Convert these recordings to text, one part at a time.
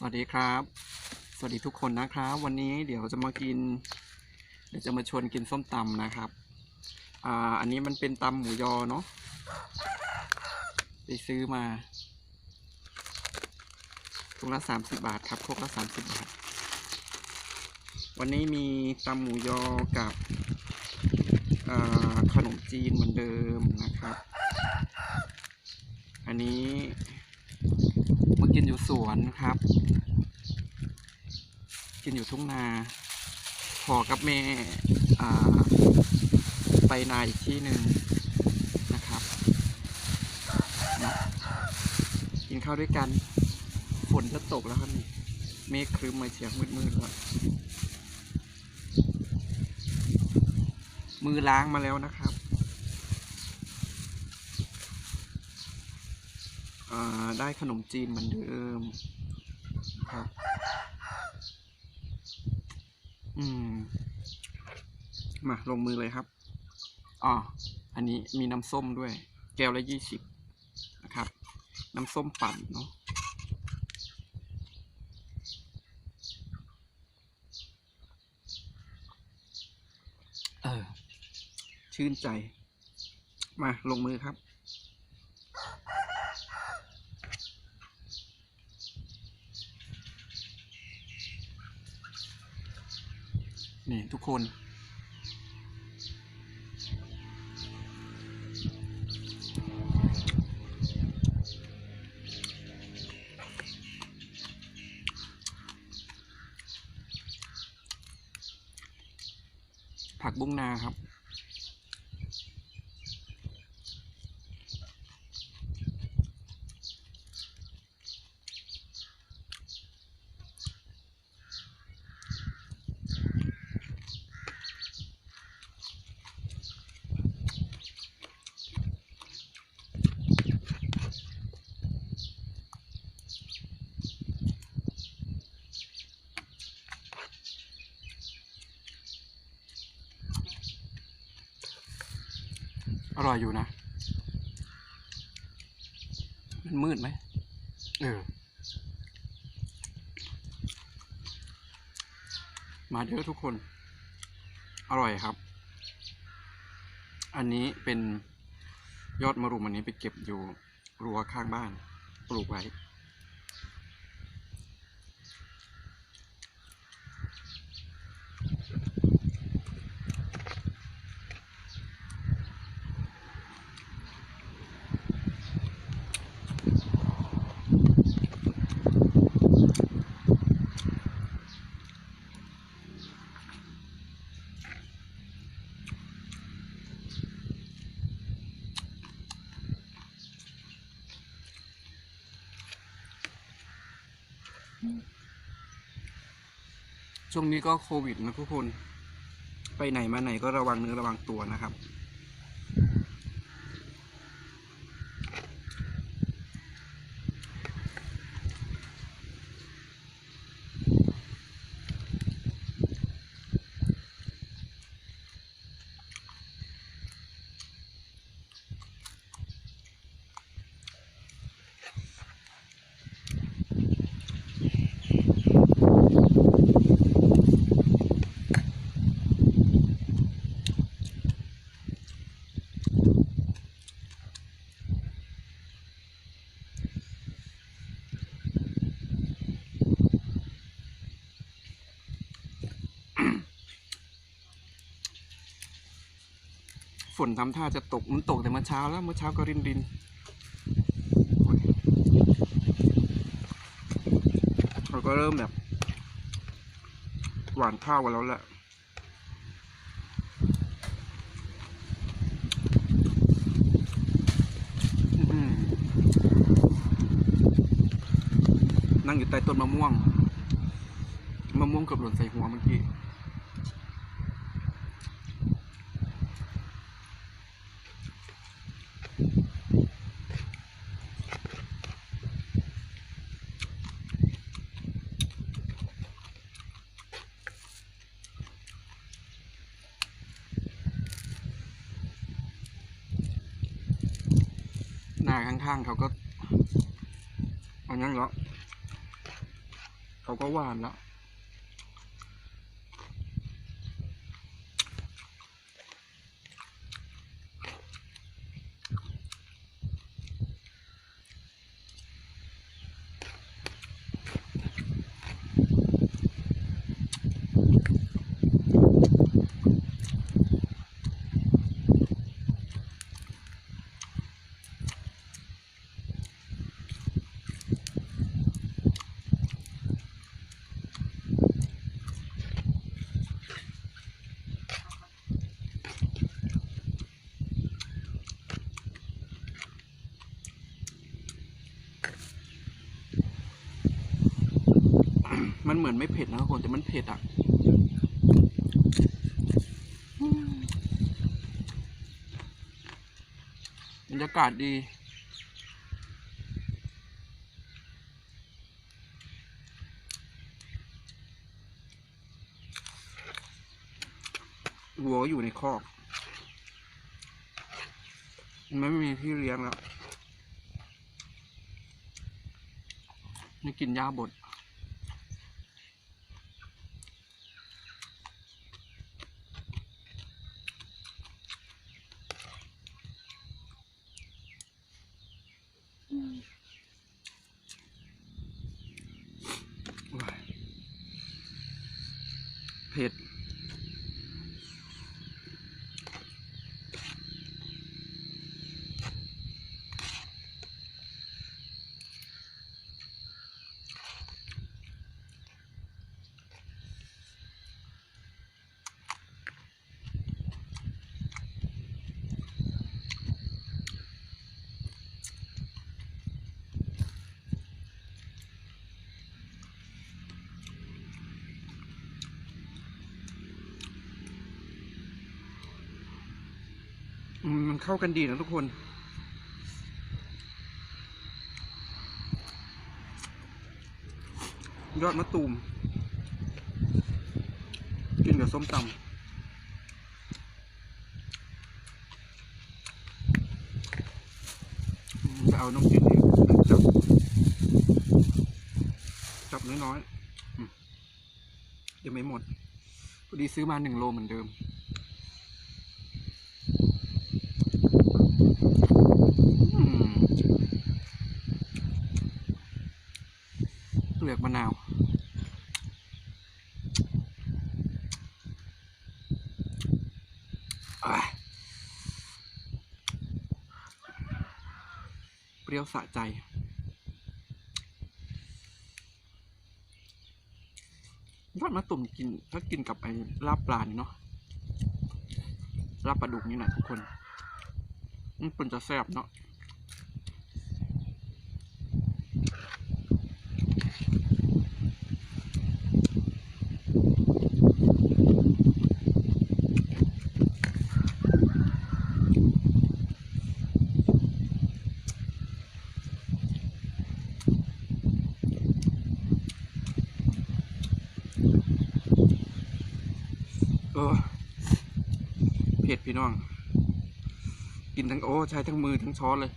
สวัสดีครับ สวัสดีทุกคนนะครับ วันนี้เดี๋ยวจะมากิน เดี๋ยวจะมาชวนกินส้มตำนะครับอ่าอันนี้มันเป็นตำหมูยอเนาะไปซื้อมาถุงละสามสิบบาทครับครกละสามสิบบาท วันนี้มีตำหมูยอกับขนมจีนเหมือนเดิมนะครับ อันนี้ กินอยู่สวนครับ กินอยู่ทุ่งนาพอกับแม่ไปนาอีกที่หนึ่งนะครับนะกินข้าวด้วยกัน ฝนจะตกแล้วครับนี่เมฆครึ้มมาเฉียงมืดๆแล้วมือล้างมาแล้วนะครับ อ่า ได้ขนมจีนเหมือนเดิมครับ อืม มาลงมือเลยครับอ๋ออันนี้มีน้ำส้มด้วย แก้วละยี่สิบนะครับ น้ำส้มปั่นเนาะเออ ชื่นใจ มาลงมือครับ นี่ทุกคน อร่อยอยู่นะ มันมืดไหมเออ มาเยอะทุกคน อร่อยครับ อันนี้เป็นยอดมะรุมอันนี้ไปเก็บอยู่รั้วข้างบ้าน ปลูกไว้ ช่วงนี้ก็โควิดนะทุกคน ไปไหนมาไหนก็ระวังเนื้อระวังตัวนะครับ ฝนทำท่าจะตก มันตกแต่เมื่อเช้าแล้ว เมื่อเช้าก็รินรินเราก็เริ่มแบบ หวานข้าวกันแล้วแหละ อื้อหือนั่ง อยู่ใต้ต้นมะม่วง มะม่วงเกือบหล่นใส่หัวเมื่อกี้หน้าข้างๆเขาก็เอางั้นเหรอ เขาก็หวานแล้ว เหมือนไม่เผ็ดนะทุกคนแต่มันเผ็ดอะบรรยากาศดี วัวอยู่ในคอก ไม่มีที่เลี้ยงแล้วนี่กินหญ้าบด มันเข้ากันดีนะทุกคนยอดมะตูม กินกับส้มตำจะเอาน้ำจิ้มนี่จับ จับน้อยๆยังไม่หมดพอดีซื้อมาหนึ่งโลเหมือนเดิม อืม เปลือกมะนาวเปรี้ยวสะใจยอดมะตุ่มกินถ้ากินกับไอ้ลาบปลาเนาะลาบปลาดุกนี่นะทุกคน มันเป็นจะแซ่บเนาะเออเผ็ดพี่น้อง กินทั้งโอ้ใช้ทั้งมือทั้งช้อนเลย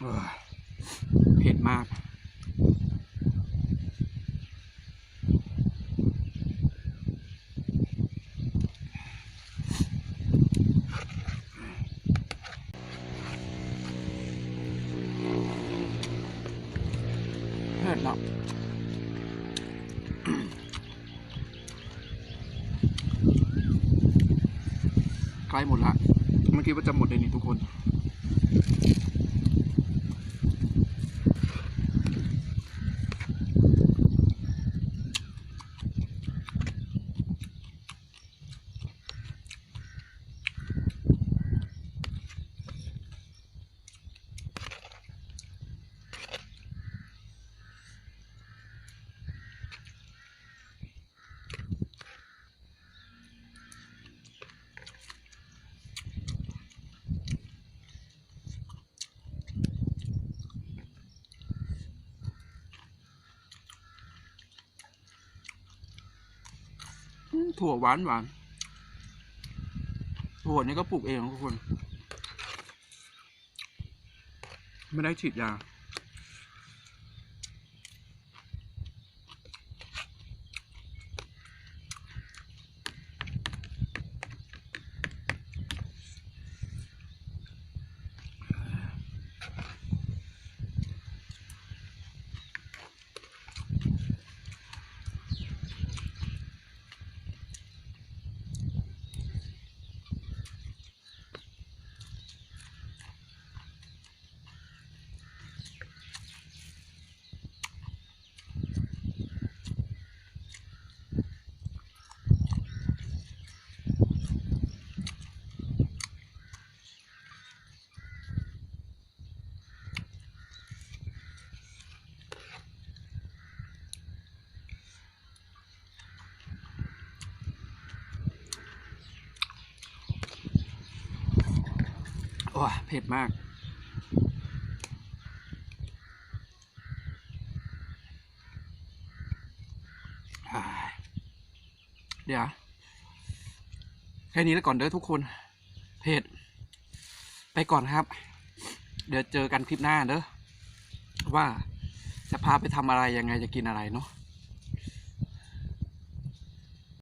เผ็ดมาก เผ็ดเนาะใกล้หมดละ เมื่อกี้ว่าจะหมดเลยนี่ทุกคน ถั่วหวานหวานถั่วนี่ก็ปลูกเองทุกคน ไม่ได้ฉีดยา โอ้ย เผ็ดมาก เดี๋ยว แค่นี้แล้วก่อนเด้อทุกคน เผ็ด ไปก่อนครับ เดี๋ยวเจอกันคลิปหน้าเด้อว่าจะพาไปทำอะไรยังไงจะกินอะไรเนาะ